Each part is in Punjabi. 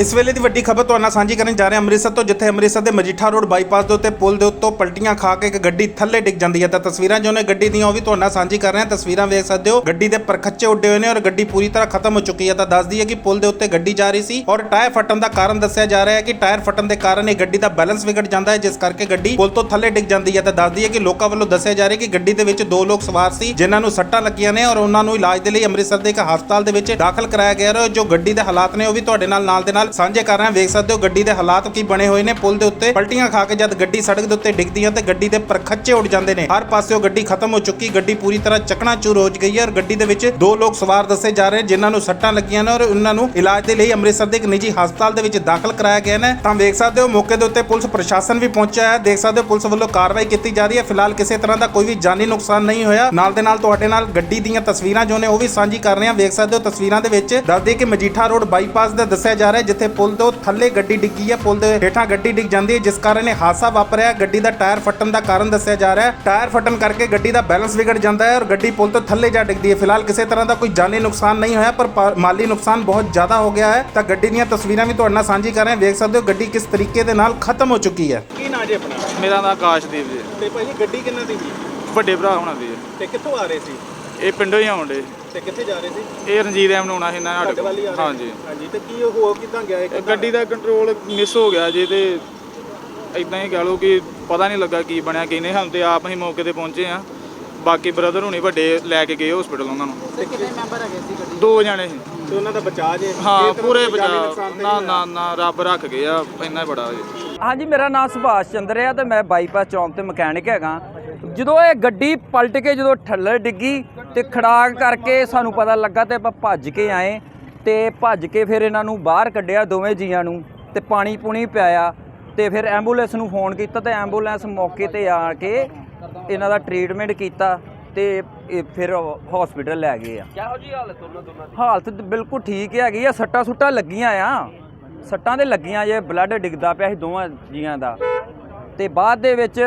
ਇਸ ਵੇਲੇ ਦੀ ਵੱਡੀ ਖਬਰ ਤੁਹਾਨੂੰ ਸਾਂਝੀ ਕਰਨ ਜਾ ਰਹੇ ਹਾਂ। ਅੰਮ੍ਰਿਤਸਰ ਤੋਂ ਜਿੱਥੇ ਅੰਮ੍ਰਿਤਸਰ ਦੇ ਮਜੀਠਾ ਰੋਡ ਬਾਈਪਾਸ ਦੇ ਉੱਤੇ ਪੁਲ ਦੇ ਉੱਤੋਂ ਪਲਟੀਆਂ ਖਾ ਕੇ ਇੱਕ ਗੱਡੀ ਥੱਲੇ ਡਿੱਗ ਜਾਂਦੀ ਹੈ। ਤਾਂ ਤਸਵੀਰਾਂ ਜੋ ਨੇ ਗੱਡੀ ਦੀਆਂ ਉਹ ਵੀ ਤੁਹਾਨੂੰ ਸਾਂਝੀ ਕਰ ਰਹੇ ਹਾਂ। ਤਸਵੀਰਾਂ ਵੇਖ ਸਕਦੇ ਹੋ, ਗੱਡੀ ਦੇ ਪਰਖੱਚੇ ਉੱਡੇ ਹੋਏ ਨੇ ਔਰ ਗੱਡੀ ਪੂਰੀ ਤਰ੍ਹਾਂ ਖਤਮ ਹੋ ਚੁੱਕੀ ਹੈ। ਤਾਂ ਦੱਸਦੀ ਹੈ ਕਿ ਪੁਲ ਦੇ ਉੱਤੇ ਗੱਡੀ ਜਾ ਰਹੀ ਸੀ ਔਰ ਟਾਇਰ ਫਟਣ ਦਾ ਕਾਰਨ ਦੱਸਿਆ ਜਾ ਰਿਹਾ ਹੈ ਕਿ ਟਾਇਰ ਫਟਣ ਦੇ ਕਾਰਨ ਇਹ ਗੱਡੀ ਦਾ ਬੈਲੈਂਸ ਵਿਗੜ ਜਾਂਦਾ ਹੈ, ਜਿਸ ਕਰਕੇ ਗੱਡੀ ਪੁਲ ਤੋਂ ਥੱਲੇ ਡਿੱਗ ਜਾਂਦੀ ਹੈ। ਤਾਂ ਦੱਸਦੀ ਹੈ ਕਿ ਲੋਕਾਂ ਵੱਲੋਂ ਦੱਸਿਆ ਜਾ ਰਿਹਾ ਕਿ ਗੱਡੀ ਦੇ ਵਿੱਚ ਦੋ ਲੋਕ ਸਵਾਰ ਸੀ, ਜਿਨ੍ਹਾਂ ਨੂੰ ਸੱਟਾਂ ਲੱਗੀਆਂ ਨੇ ਔਰ ਉਹਨਾਂ ਨੂੰ ਇਲਾਜ ਦੇ ਲਈ ਅੰਮ੍ਰਿਤਸਰ ਦੇ ਇੱਕ ਹਸਪਤਾਲ ਦੇ ਵਿੱਚ ਦਾਖਲ ਕਰਾਇਆ ਗਿਆ ਹੈ। ਜੋ ਗੱਡੀ ਦੇ ਹਾਲਾਤ ਨੇ ਉਹ ਵੀ ਤੁਹਾਡੇ ਨਾਲ ਨਾਲ ਦੇ ਨਾਲ ਸਾਂਝੇ ਕਰ ਰਹੇ ਹਾਂ। ਵੇਖ ਸਕਦੇ ਹੋ ਗੱਡੀ ਦੇ ਹਾਲਾਤ ਕੀ ਬਣੇ ਹੋਏ ਨੇ। ਪੁਲ ਦੇ ਉੱਤੇ ਪਲਟੀਆਂ ਖਾ ਕੇ ਜਦ ਗੱਡੀ ਸੜਕ ਦੇ ਉੱਤੇ ਡਿੱਗਦੀ ਹੈ ਤੇ ਗੱਡੀ ਦੇ ਪਰਖੱਚੇ ਉੱਡ ਜਾਂਦੇ ਨੇ। ਹਰ ਪਾਸਿਓਂ ਗੱਡੀ ਖਤਮ ਹੋ ਚੁੱਕੀ। ਗੱਡੀ ਪੂਰੀ ਤਰ੍ਹਾਂ ਚਕਨਾਚੂਰ ਹੋ ਗਈ ਹੈ ਔਰ ਗੱਡੀ ਦੇ ਵਿੱਚ ਦੋ ਲੋਕ ਸਵਾਰ ਦੱਸੇ ਜਾ ਰਹੇ ਜਿਨ੍ਹਾਂ ਨੂੰ ਸੱਟਾਂ ਲੱਗੀਆਂ ਨੇ ਔਰ ਉਹਨਾਂ ਨੂੰ ਇਲਾਜ ਦੇ ਲਈ ਅੰਮ੍ਰਿਤਸਰ ਦੇ ਇੱਕ ਨਿੱਜੀ ਹਸਪਤਾਲ ਦੇ ਵਿੱਚ ਦਾਖਲ ਕਰਾਇਆ ਗਿਆ ਨੇ। ਤਾਂ ਵੇਖ ਸਕਦੇ ਹੋ ਮੌਕੇ ਦੇ ਉੱਤੇ ਪੁਲਿਸ ਪ੍ਰਸ਼ਾਸਨ ਵੀ ਪਹੁੰਚਿਆ ਹੈ। ਦੇਖ ਸਕਦੇ ਹੋ ਪੁਲਿਸ ਵੱਲੋਂ ਕਾਰਵਾਈ ਕੀਤੀ ਜਾ ਰਹੀ ਹੈ। ਫਿਲਹਾਲ ਕਿਸੇ ਤਰ੍ਹਾਂ ਦਾ ਕੋਈ ਵੀ ਜਾਨੀ ਨੁਕਸਾਨ ਨਹੀਂ ਹੋਇਆ। ਨਾਲ ਦੇ ਨਾਲ ਤੁਹਾਡੇ ਨਾਲ ਗੱਡੀ ਦੀਆਂ ਤਸਵੀਰਾਂ ਜੋ ਨੇ ਉਹ ਵੀ ਸਾਂਝੀ ਕਰ ਰਹੇ ਹਾਂ। ਵੇਖ ਸਕਦੇ ਹੋ ਤਸਵੀਰਾਂ ਦੇ ਵਿੱਚ ਦੱਸਦੇ ਕਿ ਮਜੀਠਾ ਰੋਡ ਬਾਈਪਾਸ ਦਾ ਦੱਸਿਆ ਜਾ ਰਿਹਾ ਹੈ ਜਿੱਥੇ ਪੁਲ ਤੋਂ ਥੱਲੇ ਗੱਡੀ ਡਿੱਗੀ ਹੈ ਪੁਲ ਦੇ ਹੇਠਾਂ ਗੱਡੀ ਡਿੱਗ ਜਾਂਦੀ ਹੈ ਜਿਸ ਕਾਰਨ ਇਹ ਹਾਦਸਾ ਵਾਪਰਿਆ। ਗੱਡੀ ਦਾ ਟਾਇਰ ਫਟਣ ਦਾ ਕਾਰਨ ਦੱਸਿਆ ਜਾ ਰਿਹਾ ਹੈ। ਟਾਇਰ ਫਟਣ ਕਰਕੇ ਗੱਡੀ ਦਾ ਬੈਲੈਂਸ ਵਿਗੜ ਜਾਂਦਾ ਹੈ ਔਰ ਗੱਡੀ ਪੁਲ ਤੋਂ ਥੱਲੇ ਜਾ ਡਿੱਗਦੀ ਹੈ। ਫਿਲਹਾਲ ਕਿਸੇ ਤਰ੍ਹਾਂ ਦਾ ਕੋਈ ਜਾਨੀ ਨੁਕਸਾਨ ਨਹੀਂ ਹੋਇਆ ਪਰ ਮਾਲੀ ਨੁਕਸਾਨ ਬਹੁਤ ਜ਼ਿਆਦਾ ਹੋ ਗਿਆ ਹੈ। ਤਾਂ ਗੱਡੀ ਦੀਆਂ ਤਸਵੀਰਾਂ ਵੀ ਤੁਹਾਡੇ ਨਾਲ ਸਾਂਝੀ ਕਰ ਰਹੇ ਹਾਂ। ਵੇਖ ਸਕਦੇ ਹੋ ਗੱਡੀ ਕਿਸ ਤਰੀਕੇ ਦੇ ਨਾਲ ਖਤਮ ਹੋ ਚੁੱਕੀ ਹੈ। ਕੀ ਨਾਂ ਜੀ ਆਪਣਾ? ਮੇਰਾ ਨਾਮ ਆਕਾਸ਼ਦੀਪ ਜੀ। ਤੇ ਭਾਜੀ ਗੱਡੀ ਕਿੰਨਾ ਦੀ ਜੀ ਵੱਡੇ ਭਰਾ ਹੋਣਾ ਦੀ ਤੇ ਕਿੱਥੋਂ ਆ ਰਹੇ ਸੀ? ਇਹ ਪਿੰਡੋਂ ਹੀ ਆਉਂਦੇ ਤੇ ਕਿੱਥੇ ਜਾ ਰਹੇ ਸੀ? ਇਹ ਰਣਜੀਤ ਐਮ ਨੂੰ ਆਉਣਾ ਸੀ ਇਹਨਾਂ ਸਾਡੇ ਵੱਲ ਹੀ ਆ ਕੋਲ ਹਾਂਜੀ। ਹਾਂਜੀ ਤੇ ਕੀ ਉਹ ਹੋ ਕਿਦਾਂ ਗਿਆ? ਇਹ ਗੱਡੀ ਦਾ ਕੰਟਰੋਲ ਮਿਸ ਹੋ ਗਿਆ ਜੀ ਤੇ ਇਦਾਂ ਹੀ ਕਹਿ ਲਓ ਕਿ ਪਤਾ ਨਹੀਂ ਲੱਗਾ ਕੀ ਬਣਿਆ ਕੀ ਨਹੀਂ। ਹਮ ਤੇ ਆਪ ਹੀ ਮੌਕੇ ਤੇ ਪਹੁੰਚੇ ਆ ਬਾਕੀ ਬ੍ਰਦਰ ਹੁਣੀ ਵੱਡੇ ਲੈ ਕੇ ਗਏ ਹਸਪੀਟਲ ਉਹਨਾਂ ਨੂੰ। ਤੇ ਕਿੰਨੇ ਮੈਂਬਰ ਹੈਗੇ ਸੀ ਗੱਡੀ ਦੋ? ਜਣੇ ਸੀ। ਤੇ ਉਹਨਾਂ ਦਾ ਬਚਾਅ ਜੇ? ਹਾਂ ਇਹ ਤਾਂ ਪੂਰੇ ਕੋਈ ਜਾਨੀ ਤੇ ਨਾ ਨਾ ਨਾ ਰੱਬ ਰੱਖ ਗਏ ਆ ਇੰਨਾ ਹੀ ਬੜਾ ਜੀ। ਹਾਂਜੀ ਮੇਰਾ ਨਾਮ ਸੁਭਾਸ਼ ਚੰਦਰ ਹੈ ਤੇ ਮੈਂ ਬਾਈਪਾਸ ਚੌਂਕ ਤੇ ਮਕੈਨਿਕ ਹੈਗਾ। ਜਦੋਂ ਇਹ ਗੱਡੀ ਪਲਟ ਕੇ ਜਦੋਂ ਥੱਲੇ ਡਿੱਗੀ ਤੇ ਖੜਾਕ ਕਰਕੇ ਸਾਨੂੰ ਪਤਾ ਲੱਗਾ ਤੇ ਆਪਾਂ ਭੱਜ ਕੇ ਆਏ ਤੇ ਭੱਜ ਕੇ ਫਿਰ ਇਹਨਾਂ ਨੂੰ ਬਾਹਰ ਕੱਢਿਆ ਦੋਵੇਂ ਜੀਆਂ ਨੂੰ ਤੇ ਪਾਣੀ ਪੂਣੀ ਪਿਆਇਆ ਤੇ ਫਿਰ ਐਂਬੂਲੈਂਸ ਨੂੰ ਫੋਨ ਕੀਤਾ ਤੇ ਐਂਬੂਲੈਂਸ ਮੌਕੇ ਤੇ ਆ ਕੇ ਇਹਨਾਂ ਦਾ ਟ੍ਰੀਟਮੈਂਟ ਕੀਤਾ ਤੇ ਇਹ ਫਿਰ ਹਸਪੀਟਲ ਲੈ ਗਏ ਆ। ਕਿਹੋ ਜੀ ਹਾਲਤ ਉਹਨਾਂ ਦੋਨਾਂ ਦੀ? ਹਾਲਤ ਤਾਂ ਬਿਲਕੁਲ ਠੀਕ ਹੈਗੀ ਆ ਸੱਟਾਂ ਸੁੱਟਾਂ ਲੱਗੀਆਂ ਆ। ਸੱਟਾਂ ਦੇ ਲੱਗੀਆਂ ਜੇ ਬਲੱਡ ਡਿੱਗਦਾ ਪਿਆ ਸੀ ਦੋਵਾਂ ਜੀਆਂ ਦਾ। ਤੇ ਬਾਅਦ ਦੇ ਵਿੱਚ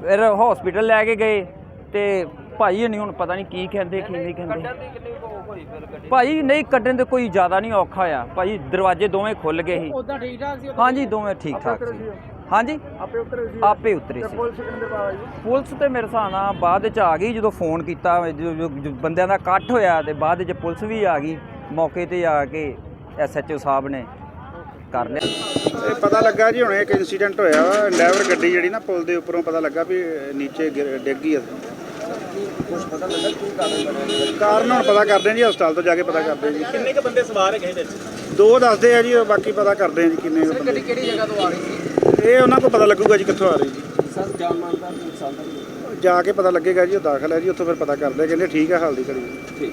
ਫਿਰ ਹਸਪੀਟਲ ਲੈ ਕੇ ਗਏ ਤੇ ਭਾਈ ਨਹੀਂ ਹੁਣ ਪਤਾ ਨਹੀਂ ਕੀ ਕਹਿੰਦੇ ਕੀ ਨਹੀਂ ਕਹਿੰਦੇ। ਭਾਈ ਨਹੀਂ ਕੱਢਣ ਦੇ ਕੋਈ ਜ਼ਿਆਦਾ ਨਹੀਂ ਔਖਾ ਆ। ਭਾਈ ਦਰਵਾਜ਼ੇ ਦੋਵੇਂ ਖੁੱਲ ਗਏ ਸੀ। ਉਦਾਂ ਠੀਕ ਠਾਕ ਸੀ ਹਾਂਜੀ ਦੋਵੇਂ ਠੀਕ ਠਾਕ ਸੀ। ਹਾਂਜੀ। ਆਪੇ ਉਤਰੇ ਸੀ ਆਪੇ ਉਤਰੇ ਸੀ। ਪੁਲਿਸ ਕਿੰਨੇ ਬਾਅਦ ਜੀ ਪੁਲਿਸ ਤੇ ਮੇਰੇ ਹਿਸਾਬ ਨਾਲ ਬਾਅਦ ਵਿੱਚ ਆ ਗਈ ਜਦੋਂ ਫੋਨ ਕੀਤਾ ਬੰਦਿਆਂ ਦਾ ਇਕੱਠ ਹੋਇਆ ਤੇ ਬਾਅਦ ਵਿੱਚ ਪੁਲਿਸ ਵੀ ਆ ਗਈ ਮੌਕੇ ਤੇ ਆ ਕੇ ਐਸਐਚਓ ਸਾਹਿਬ ਨੇ ਕਰ ਲਿਆ। ਇਹ ਪਤਾ ਲੱਗਾ ਜੀ ਹੁਣੇ ਇੱਕ ਇਨਸੀਡੈਂਟ ਹੋਇਆ ਵਾ ਡਰਾਈਵਰ ਗੱਡੀ ਜਿਹੜੀ ਨਾ ਪੁਲ ਦੇ ਉੱਪਰੋਂ ਪਤਾ ਲੱਗਾ ਵੀ ਨੀਚੇ ਡਿੱਗ ਗਈ ਆ। ਕੁਝ ਪਤਾ ਲੱਗਾ ਕੀ ਕਾਰਨ ਕਾਰਨ ਹੁਣ ਪਤਾ ਕਰਦੇ ਆ ਜੀ ਹਸਪਤਾਲ ਤੋਂ ਜਾ ਕੇ ਪਤਾ ਕਰਦੇ ਆ ਜੀ। ਕਿੰਨੇ ਕ ਬੰਦੇ ਸਵਾਰ ਹੈਗੇ ਵਿੱਚ? ਦੋ ਦੱਸਦੇ ਆ ਜੀ ਉਹ ਬਾਕੀ ਪਤਾ ਕਰਦੇ ਆ ਜੀ ਕਿੰਨੇ ਕੁ ਬੰਦੇ। ਕਿਹੜੀ ਜਗ੍ਹਾ ਤੋਂ ਆ ਰਹੀ ਸੀ? ਇਹ ਉਹਨਾਂ ਕੋਲ ਪਤਾ ਲੱਗੂਗਾ ਜੀ ਕਿੱਥੋਂ ਆ ਰਹੀ ਜੀ। ਸਰ ਜਾਨ ਮਾਨ ਦਾ ਨੁਕਸਾਨ ਜਾ ਕੇ ਪਤਾ ਲੱਗੇਗਾ ਜੀ ਉਹ ਦਾਖਲ ਹੈ ਜੀ ਉੱਥੋਂ ਫਿਰ ਪਤਾ ਕਰਦੇ ਆ ਕਹਿੰਦੇ ਠੀਕ ਹੈ ਹਾਲ ਦੀ ਘੜੀ। ਠੀਕ।